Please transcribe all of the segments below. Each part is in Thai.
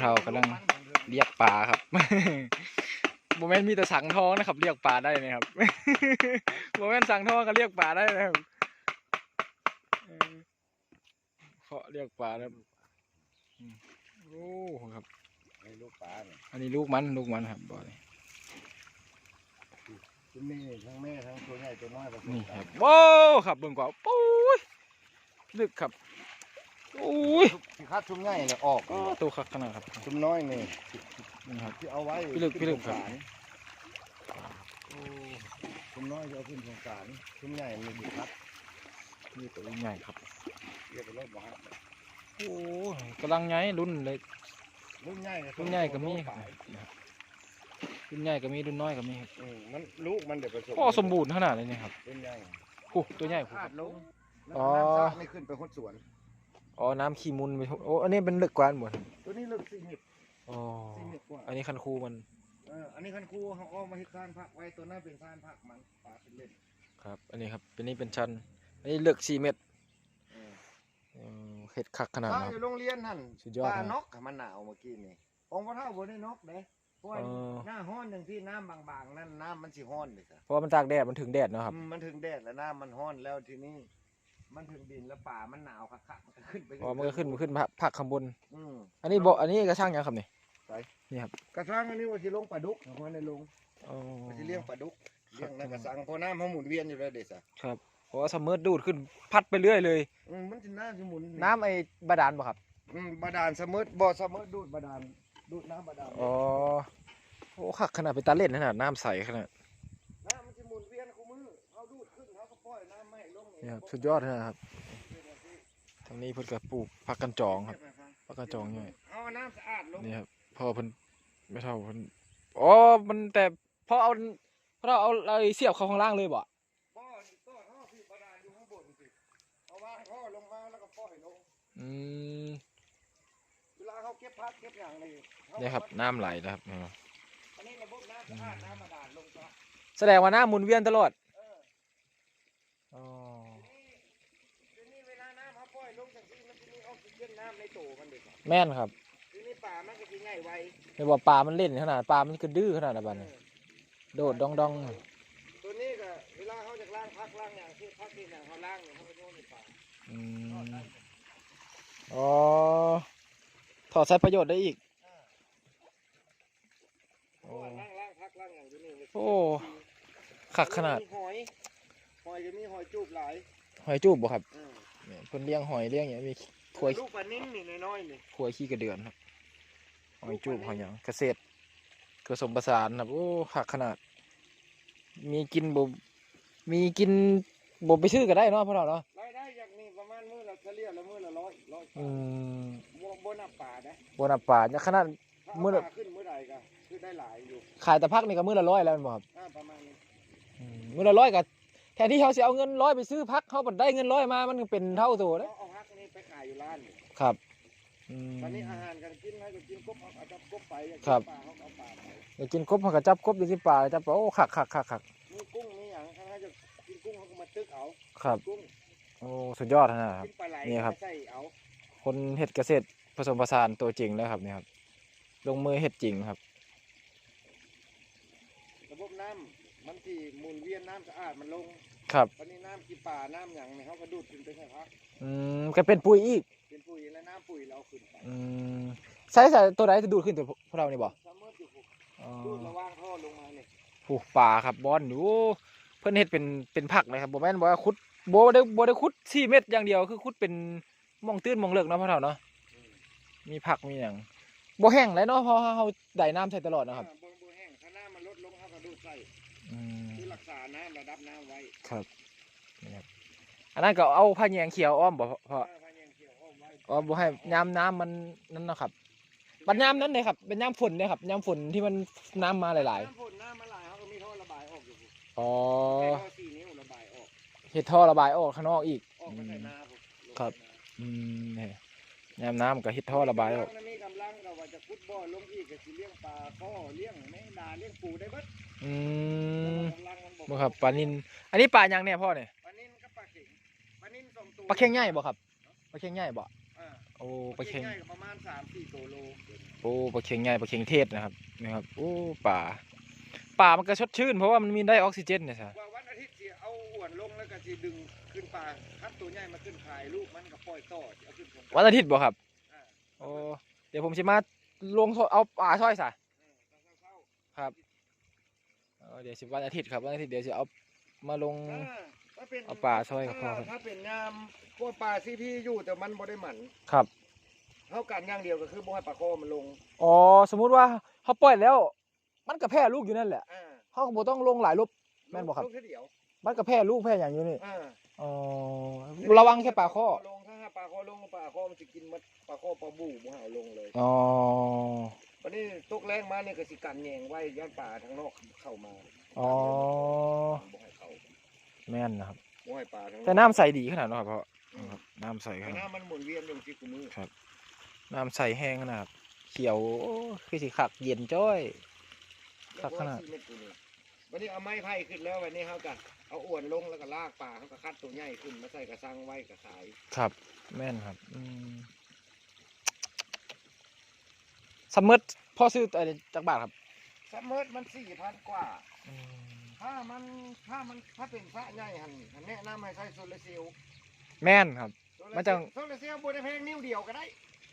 เรากำลังเรียกปลาครับโมเมนต์มีแต่สังทองนะครับ เรียกปลาได้นะครับโมเมนต์สังทองก็เรียกปลาได้นะครับเออเคาะเรียกปลาแล้วอืมโอ้ครับไอ้ลูกปลาเนี่ยอันนี้ลูกมันลูกมันครับบ่อนี่คุณแม่ทั้งแม่ทั้งตัวใหญ่ตัวน้อยผสมนี่คกัรับนโว้ครับเบิ่งกว่าปุ้ยลึกครับ อุ้ยที่คัดชุ่มใหญ่เนี่ยออกอ้อตัวคักขนาดครับชุ่มน้อยนี่นี่ครับที่เอาไว้พี่ลึกพี่ลึกครับขึ้นสงสารโอ้ชุ่มน้อยจะเอาขึ้นสงสารชุ่มใหญ่มันมีคัดนี่ตัวใหญ่ครับเรียกไปรถบ่ฮะโอ้กำลังใหญ่รุ่นเลยรุ่นใหญ่เยรุ่นใหญ่ก็มีครับนะครับรุ่นใหญ่ก็มีรุ่นน้อยก็มีครับอืมมันลูกมันเดี๋ยวผสมก็สมบูรณ์ขนาดนี้นี่ครับรุ่นใหญ่โอ้ตัวใหญ่ขาดลงแล้วอ๋อน้ำซากไม่ขึ้นไปหดสวน อ๋อ น้ำขี้มุนไปทุกโอ้ อันนี้เป็นลึกกว่าอันหมดตัวนี้ลึกสี่เมตรอ๋อ สี่เมตรกว่าอันนี้คันคูมัน เอออันนี้คันครูเขาเอามาที่คานพักไว้ตัวนั้นเป็นคานพักมันปลาเป็นเล่นครับ อันนี้ครับ เป็นนี่เป็นชั้นอันนี้ลึกสี่เมตรเออเออเห็ดคักขนาดปลานะคอรับยู่โรงเรียนหั่นสุดยอดปลานะนกกับมันหนาวเมื่อกี้นี่องค์พระเท่าบ่ได้นกเด้เพราะว่าเออหน้าห้อนอย่างที่น้ำบางๆนั่นน้ำมันสิห้อนเลยจ้ะเพราะว่ามันตากแดด มันถึงแดดเนาะครับ อืมมันถึงแดดแล้วน้ำมันห้อนแล้วทีนี้ มันถึงดินแล้วป่ามันหนาวคักๆมันก็ขึ้นไปอ๋อมันก็ขึ้นมันขึ้นพักพักข้างบน อืม อันนี้บอกอันนี้กระช่างยังครับนี่กระชังอันนี้ว่าสิลงปลาดุกเพราะในลงอ๋อ ว่าสิเลี้ยงปลาดุกเลี้ยงในกระสังเพราะน้ำเขาหมุนเวียนอยู่แล้วเด็ดอะครับเพราะว่าซัมเมอร์ดูดขึ้นพัดไปเรื่อยเลย อืมมันสิน้ำสิหมุนน้ำไอ้บาดาลบ่ครับอืมบาดาลเสมอบ่อเสมอดูดบาดาลดูดน้ำบาดาลอ๋อโอ้คักขนาดเป็นตาเล่นขนาดน้ำใสขนาด นี่ครับสุดยอดนะครับทางนี้เพิ่นก็ปลูกผักกันจองครับผักกันจองใหญ่เอาน้ำสะอาดลงนี่ครับพอเพิ่นไม่เท่าเพิ่นอ๋อมันแต่พอเอาพอเราเอาอะไรเสียบเข้าข้างล่างเลยบ่บ่อนี่ต้นท่อพี่บาดาลอยู่ข้างบนสิเอาวางท่อลงมาแล้วก็ปล่อยลงอืมเวลาเขาเก็บพักเก็บอย่างนี้เขานี่ครับน้ำไหลนะครับนี่ครับอันนี้ระบบน้ำสะอาดน้ำบาดาลลงก็แสดงว่าน้ำหมุนเวียนตลอดเออ โตมันเด็กแม่นครับทีนี้ป่ามันก็จะง่ายไวไม่ว่าปลามันเล่นขนาดปลามันก็ดื้อขนาดนั้นบัดนี้โดดดองดองตัวนี้ก็เวลาเขาจากล้างพักล้างอย่างที่พักที่อย่างเขาล้างเนี่ยเขาไปโยนในป่าอืมอ๋อถอดใช้ประโยชน์ได้อีกเพราะว่าล้างล้างพักล้างอย่างที่นี่โอ้คักขนาดมีหอยหอยจะมีหอยจูบหลายหอยจูบบ่ครับอืมเนี่ยเพิ่นเลี้ยงหอยเลี้ยงอย่างนี้มี ขวยลูกปลานิ่นนี่น้อยๆนี่ขวยขี้กระเดือนครับหอยจูบหอยหยังเกษตรผสมผสานครับโอ้คักขนาด มีกินบ่มีกินบ่ไปซื้อก็ได้เนาะพ่อเราเนาะรายได้อย่างนี้ประมาณมื้อละเฉลี่ยละมื้อละร้อยร้อยอืมบ่บ่นับป่านะบนับป่าเนี่ยขนาดถ้ามื้เอาอละป่าขึ้นมื้อใดก็คือได้หลายอยู่ขายแต่พักนี่ก็มื้อละร้อยแล้วแม่นบ่ครับอ่าประมาณนี้อืมมื้อละร้อยก็แทนที่เขาสิเอาเงินร้อยไปซื้อพักเขาบัดได้เงินร้อยมามันก็เป็นเท่าตัวเขาเด้เอาฮักนี่ ไปขายอยู่ร้านนี่ครับอืม ตอนนี้อาหารการกินให้ก็กินกบเอาเอาจับกบไปอยากกินครับ ปลาเขาก็เอาปลาไปอยากกินกบเขาก็จับกบอยู่ที่ป่าจับปลาโอ้คักคักคักคักมีกุ้งมีหยังถ้าเขาจะกินกุ้งเขาก็มาตึกเอาครับกุ้งโอ้สุดยอดนะครับ กินปลาไหลนี่ครับมาใส่เอาคนเฮ็ดเกษตรผสมผสานตัวจริงแล้วครับนี่ครับลงมือเฮ็ดจริงครับ ระบบน้ำมันที่หมุนเวียนน้ำสะอาดมันลง ครับตอนนี้น้ำกีป่าน้ำอย่างนี่เขาก็ดูดขึ้นไปให้พักอืมก็เป็นปุ๋ยอีกเป็นปุ๋ยและน้ำปุ๋ยเราขึ้นไปอืมใส่ใส่ตัวไหนจะดูดขึ้นตัวพวกเรานี่บ่ซัมเมอร์อยู่ผูกอ๋อดูดระว่างท่อลงมาเนี่ยผูกป่าครับบอนอยู่เพิ่นเฮ็ดเป็นเป็นผักเลยครับบ่แม่นว่าขุดบ่ได้บ่ได้ขุด4เม็ดอย่างเดียวคือขุดเป็นหมองตื้นหมองเลิกเนาะพ่อเฒ่าเนาะมีผักมีหยังบ่แห้งเลยเนาะเพราะเฮาได้น้ำใส่ตลอดเนาะครับอ่าบนบนแห้งถ้าน้ำมันลดลงเขาก็ดูดใส่ อืมคือรักษาน้ำระดับน้ำไว้ครับนี่ครับอันนั้นก็เอาผ้าแยงเขียวอ้อมบ่เพราะถ้าพายังเกี่ยวอ้อมไว้อ๋อบ่ให้ยามน้ำมันนั่นเนาะครับบัดยามนั้นเลยครับเป็นยามฝนเลยครับยามฝนที่มันน้ำมาหลายน้ำฝนน้ำมาหลายเขาก็มีท่อระบายออกอยู่ผูกๆอ๋อใช้ท่อสี่นิ้วระบายออก เฮ็ดท่อระบายออกข้างนอกอีก ออกมาใส่นาผูกลงครับใส่นาอืมนี่ยามน้ำก็เฮ็ดท่อระบายออกกำ กก็สิเลี้ยงปลาข้อเลี้ยงแมงดาเลี้ยงปูได้เบิดอืมกำลังมันบ่ครับปลานินอันนี้ปลาหยังเนี่ยพ่อเนี่ยปลานิ่นกับปลาเข็งปลานิ่นสองตัวปลาเค็งใหญ่บ่ครับปลาเค็งใหญ่บ่อ่าโอ้ปลาเค็งง่ายกับประมาณสามสี่ตัวโลโอ้ปลาเค็งใหญ่ปลาเค็งเทศนะครับนี่ครับโอ้ป่าป่ามันก็สดชื่นเพราะว่ามันมีได้ออกซิเจนเนี่ยสิว่าวันอาทิตย์สิเอาอ้วนลงแล้วก็สิดึงขึ้นปลาคัดตัวใหญ่มาขึ้นขายลูกมันก็ปล่อยต่อสิเอาขึ้นสงกรานต์วันอาทิตย์บ่ครับ อ่าโอ้เดี๋ยวผมสิมา ลงโทษเอาป่าช่อยซะเออตอนเช้าครับเออเดี๋ยวสิวันอาทิตย์ครับวันอาทิตย์เดี๋ยวสิเอามาลงๆอ่าถ้าเป็นเอาปลาช่วยกับพ่อถ้าถ้าเป็นยามพวกปลาซีพีอยู่แต่มันบ่ได้หมันครับเท่ากันอย่างเดียวก็คือบ่ให้ปลาคอมันลงอ๋อสมมุติว่าเขาปล่อยแล้ว มันก็แพร่ลูกอยู่นั่นแหละอ่าเขาก็บ่ต้องลงหลายรอบแม่นบ่ครับลูกแค่เดียวมันก็แพร่ลูกแพร่อย่างอยู่นี่อ่าอ๋อระวังแค่ปลาข้อลงถ้าปลาคอลงปลาคอมันจะกินหมดปลาคอปลาบูบ่ให้เอาลงเลยอ๋อวันนี้ตกแรงมาเนี่ยก็สิกันแยงไว้ย่านป่าทางนอกเข้ามาอ๋อบ่ให้เข้าแม่นนะครับบ่ให้ปลาทางนอกแต่น้ำใสดีขนาดนั้นครับเพราะครับน้ำใสขแต่นาดน้ำมันหมุนเวียนอยู่ที่กูมือน้ำใสแห้งขนาดครับเขียวโอ้คือสิขักเย็นจ้อยครับขนาดแล้วก็สี่เม็ดกูนี่วันนี้เอาไม้ไผ่ขึ้นแล้ววันนี้เขาก็เอาอ้วนลงแล้วก็ลากปลาเขาก็คัดตัวใหญ่ขึ้นมาใส่กระซังไว้ก็ขาย ครับ แม่นครับอืมซัมเมอร์พ่อซื้ออะไรจากบาทครับซัมเมอร์มันสี่พันกว่าอืมถ้ามันถ้ามันถ้าเป็นพระใหญ่หันหันแนะนำให้ใช้โซลาร์เซลล์แม่นครับโซลาร์มันจะโซลาร์เซลล์บนแพงนิ้วเดียวก็ได้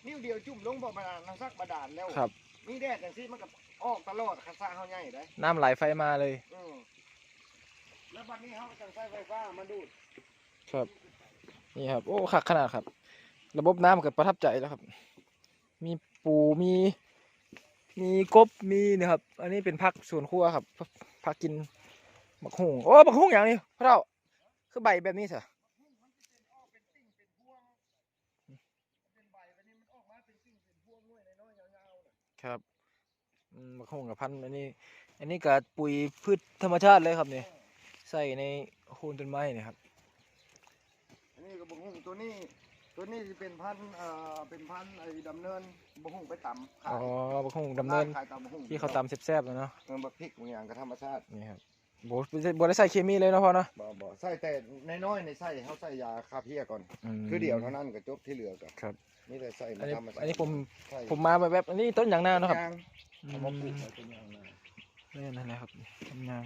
นิ้วเดียวจุ่มลงบ่อบาดาลน้ำซักบาดาลแล้วครับ มีแดดอย่างที่มันก็ออกตลอดคันซ่าเขาใหญ่ได้น้ำไหลไฟมาเลยอืมแล้วบัดนี้เขาก็จะใช้ไฟฟ้ามาดูดครับ นี่ครับ โอ้ขักขนาดครับ ระบบน้ำเก็ประทับใจแล้วครับ มีปูมี มีกบมีนี่ครับ อันนี้เป็นพักสวนครัวครับพักกินบักฮุ่งโอ้บักฮุ่งอย่างนี้พระเราคือใบแบบนี้เป็นติ่งเป็นพวงเป็นใบวันนี้มันอะครับมบักฮุ่งกับพันธุ์อันนี้ อันนี้ก็ปุ๋ยพืชธรรมชาติเลยครับเนี่ยใส่ในโคนต้นไม้นี่ครับ นนี้ก็บงหุ่งตัวนี้ ตัวนี้จะเป็นพันธุ์เอ่อเป็นพันธุ์ไอ้ดำเนินบงหุ่งไปตำขายอ๋อบักฮุ่งดำเนิน ขายตำบงหุ่งที่เขาตำแซ่บๆแล้วเนาะเออบักพริกบางอย่างก็ธรรมชาตินี่ครับโบโบได้ใส่เคมีเลยเนาะพ่อเนาะบ่บ่ใส่แต่น้อยๆในใส่เขาใส่ยาฆ่าเพี้ยก่อน มคือเดียวเท่านั้นก็จบที่เหลือก็ครับนี่แต่ใส่อันนี้ธรรมชาติอันนี้ผมใส่ผมมาแบบอันนี้ต้นยางนาเนาะครับยางอืเอามมาปลูกไว้เป็นยางนา นี่นั่นแหละครับต้นยาง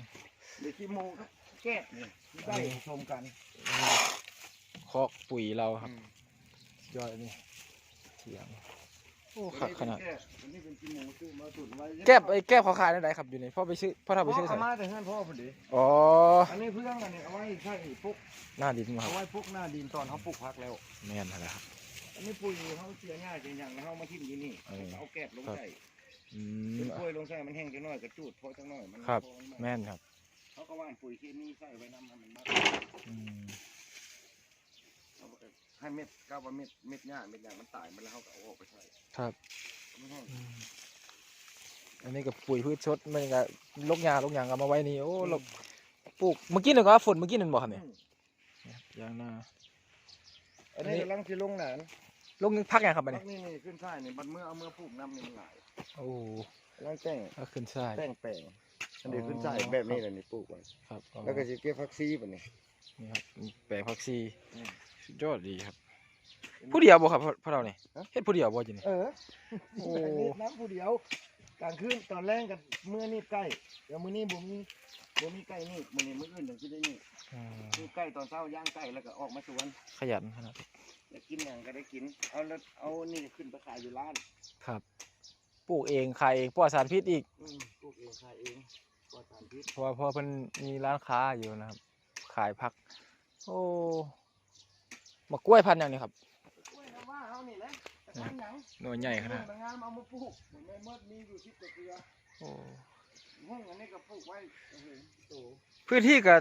เดี๋ยวขี้โมก็แก้เนี่ยได้ชมกัน คอกปุ๋ยเราครับอืมยอดอันนี้เสียงโอ้ตัวขักขนาดเป็แก้อันนี้เป็นขี้โมซื้อมาตุนไว้แก้บไอ้แก้บเขาขายได้ไหนครับอยู่ในพ่อไปซื้อพ่อทำไปซื้อเอาใส่มาแต่เพื่อนพ่อพอดีอ๋ออันนี้เพื่อนกันเนี่ยเอาไว้ใช่พวกหน้าดินมาคเอารับไว้พวกหน้าดินตอนเขาปลูกพักแล้วแม่นนั่นแหละครับอันนี้ปุ๋ยเขาเสียง่ายเป็นอย่างแล้วเขามาทิ้งที่นี่เออเอาแกบลงครับใส่อืเป็มนกล้วยลงใส่มันแห้งจังน้อยกระจูดพอจังน้อยมันครับพอมันแม่นครับเขาก็ว่านปุ๋ยเคมีใส่ไว้น้ำให้มันมากอืม เอาไปให้เม็ดก้าวว่าเม็ดเม็ดหญ้าเม็ดหญ้ามันตายมันแล้วเขาก็เอาออกไปใส่ครับมันแห้งอืมอันนี้กับปุ๋ยพืชชดมันก็ลกยาลกยางเอามาไว้นี่โอ้ลกปลูกเมื่อกี้นึกว่าฝนเมื่อกี้นั่นบอกครับเนี่ยอืมยางนาอันนี้กำลังที่ลงหนานลงพักยังครับบัดพันี้กนี่นี่ขึ้นใช่นี่บัดเมื่อเอาเมื่อปลูกน้ำนี่มันหลายโอ้กำลังแต่งก็ขึ้นใช่ แต่งแปลงอันนี้ขึ้นใช่แบบนี้เลยนี่ปลูกไว้ครับอ๋อแล้วก็จะเก็บพักซีแบบนี้นี่ครับแปลงผักซีอืม สุดยอดดีครับ ผู้เดียวบ่ครับพ่อพ่อเรานี่ฮะ เฮ็ดผู้เดียวบ่จินี่ เออโอ้เฮ็ดน้ำผู้เดียวกลางคืนตอนแรกกับเมื่อนี่ใกล้เดี๋ยวมื้อนี้บ่มีบ่มีใกล้นี่มื้อนี้มื้ออื่นเดี๋ยวสิได้นี่อืมคือใกล้ตอนเช้าย่างใกล้แล้วก็ออกมาสวนขยันขนาดนี้อยากกินหยังก็ได้กิน เอาแล้วเอานี่ขึ้นไปขายอยู่ร้านครับปลูกเองขายเองปลอดสารพิษอีกอืมปลูกเองขายเองปลอดสารพิษเพราะว่าพ่อเพิ่นมีร้านค้าอยู่นะครับ ขายผัก โอ้ มะกล้วยพันธุ์อย่างนี้ครับกล้วยน้ำว่าเฮานี่แหละแต่ทำหยังหน่วยใหญ่ขนาดงามเอามาปลูกเหมือนแม่มดมีอยู่ที่ตะเกียโอ้ห้องอันนี้ก็ปลูกไว้โอ้โหโตพื้นที่ก็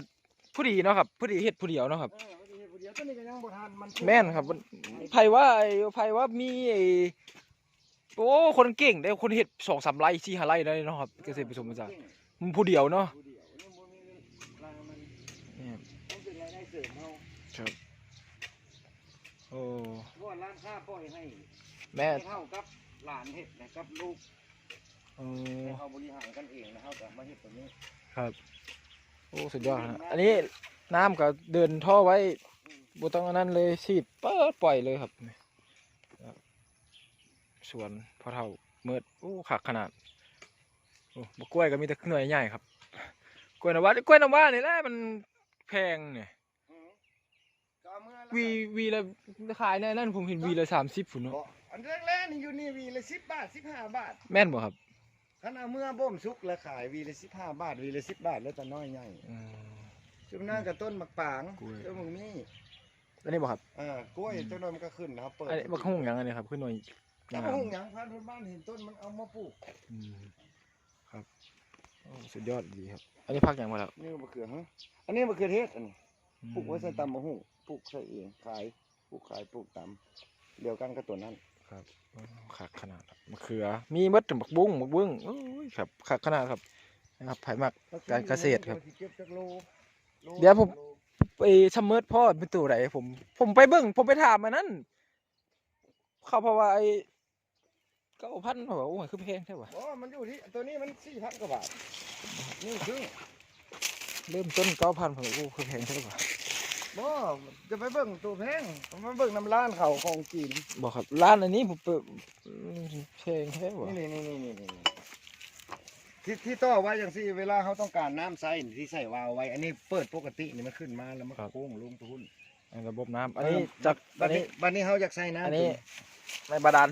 ผู้ดีเนาะครับผู้ดีเฮ็ดผู้เดียวเนาะครับเออพอดีพอดีต้นนี้ก็ยังบ่ทันมันแม่นครับมันไผว่าไอ้ไผว่ามีไอ้โอ้คนเก่งได้คนเฮ็ดสองสามไร่สี่ห้าไร่ได้เนาะครับเกษตรผสมผสานมันผู้เดียวเนาะผู้เดียวนี่บ่มีรางมันนี่ครับ โอ้เพราะว่าร้านค้าปล่อยให้แม่ให้เท่ากับหลานเฮ็ดนะครับลูกโอ้ให้เขาบริหารกันเองนะครับแต่มาเฮ็ดตัวนี้ครับ โอ้สุดยอดนะอันนี้น้ำก็เดินท่อไว้บ่ต้องอันนั้นเลยฉีดเปิดปล่อยเลยครับนี่ครับสวนพ่อเฒ่าเมิดโอ้ขักขนาดโอ้บกกล้วยก็มีแต่หน่วยใหญ่ครับกล้วยน้ำว้ากล้วยน้ำว้านี่แหละมันแพงเนี่ย อืมก็เอามื่อแล้ ววีวีละขายในนั่นผมเห็นวีละสามสิบฝุ่นก็เนาะอันแรกๆนี่อยู่นี่วีละสิบบาทสิบห้าบาทแม่นบ่ครับคันเอาเมื่อบ่มสุกแล้วขายวีละสิบห้าบาทวีละสิบบาทแล้วแต่น้อยใหญ่อืมช่วงหน้ากับต้นมะปางกล้วย ต้นมึงนี่อันนี้บ่ครับอ่ากล้วยต้นนั้นมันก็ขึ้นนะครับเปิดอันนี้บักหุ่งหยังอันนี้ครับขึ้นหน่วยถ้าบักหุ่งหยังพันธุ์บ้านเห็นต้นมันเอามาปลูกอืมครับโอ้สุดยอดดีครับ อันนี้พักหยังมาแล้วนี่มะเขือฮะอันนี้มะเขือเทศอันนี้ ปลูกไว้ใส่ตำมะหุ่งปลูกใส่เองขายปลูกขายปลูกตำเดียวกันกับตัวนั้นครับขักขนาดครับมะเขือ มีมดถึงบักบุ้งบักบุ้งโอ้ยครับขักขนาดครับนะครับไผ่มักการเกษตรครับเก็บจากโลโลเดี๋ยวผมโลไปชะเมิดพ่อเป็นตัวไหนผม ผมไปเบิ่งผมไปถามมานั่นเขาเพราะว่าไอ้เก้าพันเขาบอกโอ้ยคือแพงใช่ปะอ๋อมันอยู่ที่ตัวนี้มันสี่พันกว่าบาทนี่ครึ่ง เริ่มต้นเก้าพันผมบอกโอ้คือแพงใช่ปะบ่จะไปเบิ่งตัวแพงผมไปเบิ่งน้ำร้านเขาของจีนบอกครับร้านอันนี้ผมเปิดแพงใช่ปะนี่นี่นี่นี่นี่นี่ที่ที่ต่อไว้อย่างสี่เวลาเขาต้องการน้ำใส่ที่ใส่วาล์วไว้ อันนี้เปิดปกตินี่มันขึ้นมาแล้วมันโค้งลงทุนระบบน้ำอันนี้จากบัอัดนนี้นี้บัดนี้เขาอยากใส่น้ำอันนี้ในบาดาล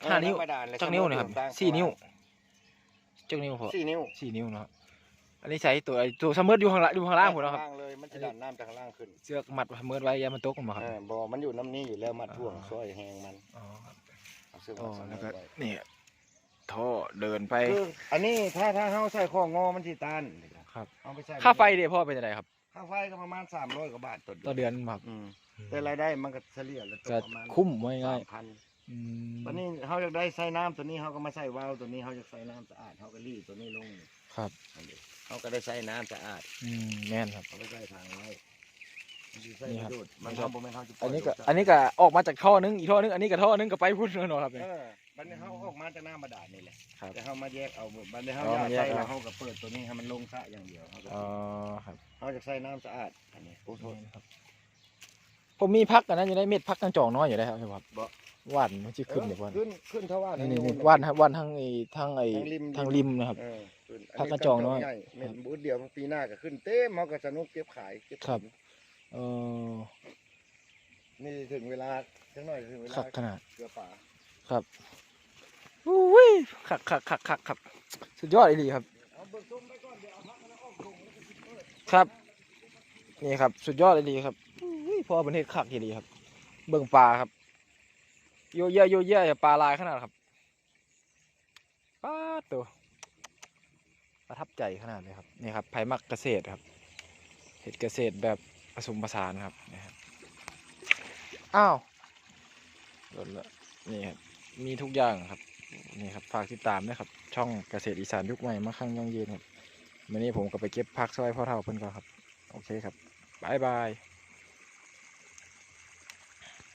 เออห้านิ้วำบดลและจักนิ้วนะครับต่างๆสี่นิ้วจักนิ้วพอสี่นิ้วสี่นิ้วเนาะ อันนี้ใช้ตัวไอ้ตัวชะเมิดอยู่ข้างล่างอยู่ข้างล่างผมเนาะครับ ข้างเลยมันจะดันน้ำจากข้างล่างขึ้นเชือกมัดชะเมิดไว้อยามันตกลงมาครับ เออบ่มันอยู่น้ำนี้อยู่แล้วมัดท่วงอ่าซอยแหงมันอ๋อครับเอาเสื้ออ๋อมาแล้วใส่ก็ไว้นี่ท่อเดินไป คืออันนี้ถ้าถ้าเขาใส่ของงอมันสิตานครับ เอาไปใส่ค่าไฟเดี๋ยวพ่อเป็นอะไรครับค่าไฟก็ประมาณสามร้อยกว่าบาทต่อต่อเดือนเดือนครับอืมแต่รายได้มันก็เฉลี่ยแล้วตก็กประมาณคุ้มไว้ง่ายสามพันอืมวันนี้เขาอยากได้ใส่น้ำตัวนี้เขาก็มาใส่วาล์วตัวนี้เขาอยากใส่น้ำสะอาดเขาก็รีดตัวนี้ลงครับ อันนี้ เขาก็ได้ใส่น้ำสะอาดอืมแม่นครับ เขาไปใส่ทางไว้มันสิใส่นี่ครับประโยชน์มันนี่ครับทำบ่แม่นเขาจะปล่อัยนนี้ก็ลงจากอันนี้ก็ออกมาจากท่อนึง อีกท่อนึง อันนี้ก็ท่อนึงก็ไปพุ่นเนาะครับเออบัดนี้เขาออกมาจากน้ำบาดาลนี่แหละครับแต่เขามาแยกเอาบัดนี้เขาอ๋ออยากมาแยกใส่เอา แล้วเขาก็เปิดตัวนี้ให้มันลงสระอย่างเดียวเขาก็อ๋อครับเขาจะใส่น้ำสะอาดอันนี้โอ้โหนี่นะครับผมมีพักอันนั้นอยู่ได้เม็ดพักตั้งจองน้อยอยู่ได้ครับครับบ่ ว่านมันจะขึ้นเดี๋ยวว่านขึ้นขึ้นเท่าว่านี่ทางนี่โนี่ว่านครับว่านทั้งไอ้ทั้งไอ้ทางริมทางริมนะครับ เออขึ้นพักกระจองน้อยใหญ่เม็ดบูดเดียวปีหน้าก็ขึ้นเต็มเขาก็สนุกเก็บขายเก็บครับเออนี่ถึงเวลาจังหน่อยถึงเวลาขักขนาดเกลือป่าครับอุ้ยขักขักขักขักครับ สุดยอดอีหลีครับ เอาเบิกส้มไปก่อนเดี๋ยวเอาพักแล้วออกส่งแล้วก็สิเปิดครับ นี่ครับ สุดยอดเลยดีครับอุ้ยพอประเทศขักอีหลีครับ เบิ่งปลาครับ โยเยะโยเยอะปลาลายขนาดครับป้าตัวประทับใจขนาดเลยครับนี่ครับไผ่มักเกษตรครับเห็ดเกษตรแบบผสมผสานครับนี่ครับอ้าวโดนละนี่ครับมีทุกอย่างครับนี่ครับฝากติดตามด้วยครับ ช่องเกษตรอีสานยุคใหม่มาข้างยั่งยืนครับวันนี้ผมก็ไปเก็บผักซอยพ่อเท่าเพิ่อนก่อนครับ โอเคครับบายบาย